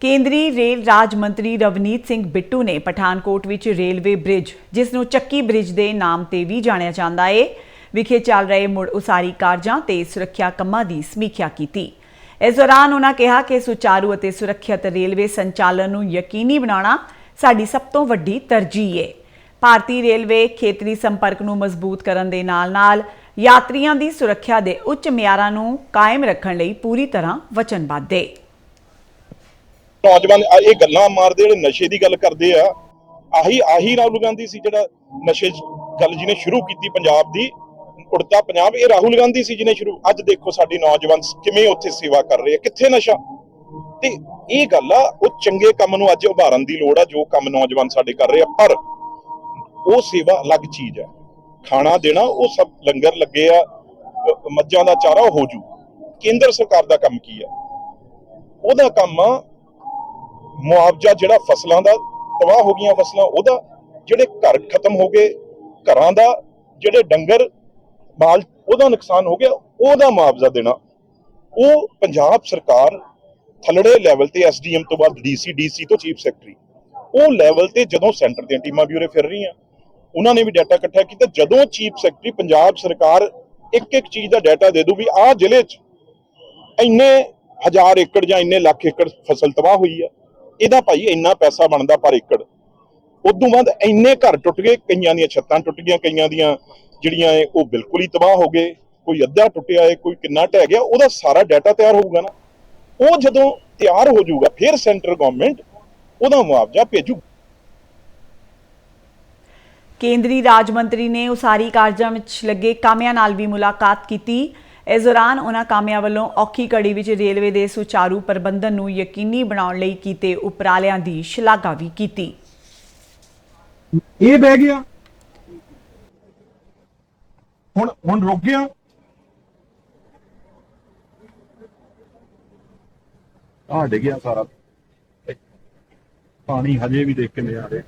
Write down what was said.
ਕੇਂਦਰੀ ਰੇਲ ਰਾਜ ਮੰਤਰੀ ਰਵਨੀਤ ਸਿੰਘ ਬਿੱਟੂ ਨੇ ਪਠਾਨਕੋਟ ਵਿੱਚ ਰੇਲਵੇ ਬ੍ਰਿਜ, ਜਿਸ ਨੂੰ ਚੱਕੀ ਬ੍ਰਿਜ ਦੇ ਨਾਮ ਤੇ ਵੀ ਜਾਣਿਆ ਜਾਂਦਾ ਏ, ਵਿਖੇ ਚੱਲ ਰਹੇ ਮੁੜ ਉਸਾਰੀ ਕਾਰਜਾਂ ਤੇ ਸੁਰੱਖਿਆ ਕੰਮਾਂ ਦੀ ਸਮੀਖਿਆ ਕੀਤੀ। ਇਸ ਦੌਰਾਨ ਉਹਨਾਂ ਕਿਹਾ ਕਿ ਸੁਚਾਰੂ ਅਤੇ ਸੁਰੱਖਿਅਤ ਰੇਲਵੇ ਸੰਚਾਲਨ ਨੂੰ ਯਕੀਨੀ ਬਣਾਉਣਾ ਸਾਡੀ ਸਭ ਤੋਂ ਵੱਡੀ ਤਰਜੀਹ ਏ। ਭਾਰਤੀ ਰੇਲਵੇ ਖੇਤਰੀ ਸੰਪਰਕ ਨੂੰ ਮਜ਼ਬੂਤ ਕਰਨ ਦੇ ਨਾਲ-ਨਾਲ ਯਾਤਰੀਆਂ ਦੀ ਸੁਰੱਖਿਆ ਦੇ ਉੱਚ ਮਿਆਰਾਂ ਨੂੰ ਕਾਇਮ ਰੱਖਣ ਲਈ ਪੂਰੀ ਤਰ੍ਹਾਂ ਵਚਨਬੱਧ ਏ। ਨੌਜਵਾਨ ਇਹ ਗੱਲਾਂ ਮਾਰਦੇ, ਜਿਹੜੇ ਨਸ਼ੇ ਦੀ ਗੱਲ ਕਰਦੇ ਆ, ਆਹੀ ਆਹੀ ਰਾਹੁਲ ਗਾਂਧੀ ਸੀ ਜਿਹੜਾ ਨਸ਼ੇ ਗੱਲ ਜਿਹਨੇ ਸ਼ੁਰੂ ਕੀਤੀ ਪੰਜਾਬ ਦੀ, ਉੜਤਾ ਪੰਜਾਬ, ਇਹ ਰਾਹੁਲ ਗਾਂਧੀ ਸੀ ਜਿਹਨੇ ਸ਼ੁਰੂ, ਅੱਜ ਦੇਖੋ ਸਾਡੇ ਨੌਜਵਾਨ ਕਿਵੇਂ ਉੱਥੇ ਸੇਵਾ ਕਰ ਰਹੇ ਆ ਕਿੱਥੇ ਨਸ਼ਾ? ਤੇ ਇਹ ਗੱਲ ਆ, ਉਹ ਚੰਗੇ ਕੰਮ ਨੂੰ ਅੱਜ ਉਭਾਰਨ ਦੀ ਲੋੜ ਆ, ਜੋ ਕੰਮ ਨੌਜਵਾਨ ਸਾਡੇ ਕਰ ਰਹੇ ਆ, ਪਰ ਉਹ ਸੇਵਾ ਅਲੱਗ ਚੀਜ਼ ਆ ਖਾਣਾ ਦੇਣਾ, ਉਹ ਸਭ ਲੰਗਰ ਲੱਗੇ ਆ ਮੱਝਾਂ ਦਾ ਚਾਰਾ ਉਹ ਹੋ ਜੂ, ਕੇਂਦਰ ਸਰਕਾਰ ਦਾ ਕੰਮ ਕੀ ਆ ਉਹਦਾ ਕੰਮ ਆ ਮੁਆਵਜ਼ਾ ਜਿਹੜਾ ਫਸਲਾਂ ਦਾ, ਤਬਾਹ ਹੋ ਗਈਆਂ ਫਸਲਾਂ, ਉਹਦਾ ਜਿਹੜੇ ਘਰ ਖਤਮ ਹੋ ਗਏ, ਘਰਾਂ ਦਾ, ਜਿਹੜੇ ਡੰਗਰ, ਮਾਲ, ਉਹਦਾ ਨੁਕਸਾਨ ਹੋ ਗਿਆ, ਉਹਦਾ ਮੁਆਵਜ਼ਾ ਦੇਣਾ। ਉਹ ਪੰਜਾਬ ਸਰਕਾਰ ਥੱਲੜੇ ਲੈਵਲ ਤੇ ਐਸਡੀਐਮ ਤੋਂ ਬਾਅਦ ਡੀਸੀ ਡੀਸੀ ਤੋਂ ਚੀਫ ਸੈਕਟਰੀ ਉਹ ਲੈਵਲ ਤੇ ਜਦੋਂ ਸੈਂਟਰ ਦੀਆਂ ਟੀਮਾਂ ਵੀ ਉਰੇ ਫਿਰ ਰਹੀਆਂ, ਉਹਨਾਂ ਨੇ ਵੀ ਡਾਟਾ ਇਕੱਠਾ ਕੀਤਾ। ਜਦੋਂ ਚੀਫ ਸੈਕਟਰੀ ਪੰਜਾਬ ਸਰਕਾਰ ਇੱਕ ਇੱਕ ਚੀਜ਼ ਦਾ ਡਾਟਾ ਦੇ ਦੂ ਵੀ ਆਹ ਜ਼ਿਲ੍ਹੇ 'ਚ ਇੰਨੇ ਹਜ਼ਾਰ ਏਕੜ ਜਾਂ ਇੰਨੇ ਲੱਖ ਏਕੜ ਫਸਲ ਤਬਾਹ ਹੋਈ ਆ ਇਹਦਾ ਭਾਈ ਇੰਨਾ ਪੈਸਾ ਬਣਦਾ ਪਰ ਏਕੜ। ਉਦੋਂ ਬਾਅਦ ਇੰਨੇ ਘਰ ਟੁੱਟ ਗਏ, ਕਈਆਂ ਦੀਆਂ ਛੱਤਾਂ ਟੁੱਟ ਗਈਆਂ, ਕਈਆਂ ਦੀਆਂ ਜਿਹੜੀਆਂ ਇਹ, ਉਹ ਬਿਲਕੁਲ ਹੀ ਤਬਾਹ ਹੋ ਗਏ। ਕੋਈ ਅੱਧਾ ਟੁੱਟਿਆ ਹੈ, ਕੋਈ ਕਿੰਨਾ ਢਹਿ ਗਿਆ, ਉਹਦਾ ਸਾਰਾ ਡਾਟਾ ਤਿਆਰ ਹੋਊਗਾ ਨਾ। ਉਹ ਜਦੋਂ ਤਿਆਰ ਹੋ ਜਾਊਗਾ, ਫਿਰ ਸੈਂਟਰ ਗਵਰਨਮੈਂਟ ਉਹਦਾ ਮੁਆਵਜ਼ਾ ਭੇਜੂ। ਕੇਂਦਰੀ ਰਾਜ ਮੰਤਰੀ ਨੇ ਉਸਾਰੀ ਕਾਰਜਾਂ ਵਿੱਚ ਲੱਗੇ ਕਾਮਿਆਂ ਨਾਲ ਵੀ ਮੁਲਾਕਾਤ ਕੀਤੀ। ਇਸ ਦੌਰਾਨ ਉਹਨਾਂ ਕਾਮਿਆਂ ਵੱਲੋਂ ਔਖੀ ਘੜੀ ਵਿੱਚ ਰੇਲਵੇ ਦੇ ਸੁਚਾਰੂ ਪ੍ਰਬੰਧਨ ਨੂੰ ਯਕੀਨੀ ਬਣਾਉਣ ਲਈ ਕੀਤੇ ਉਪਰਾਲਿਆਂ ਦੀ ਸ਼ਲਾਘਾ ਵੀ ਕੀਤੀ। ਇਹ ਬਹਿ ਗਿਆ। ਹੁਣ ਹੁਣ ਰੁਕ ਗਿਆ। ਆ ਡਿੱਗਿਆ ਸਾਰਾ। ਪਾਣੀ ਹਜੇ ਵੀ ਦੇਖ ਕੇ ਨਹੀਂ ਆ ਰਿਹਾ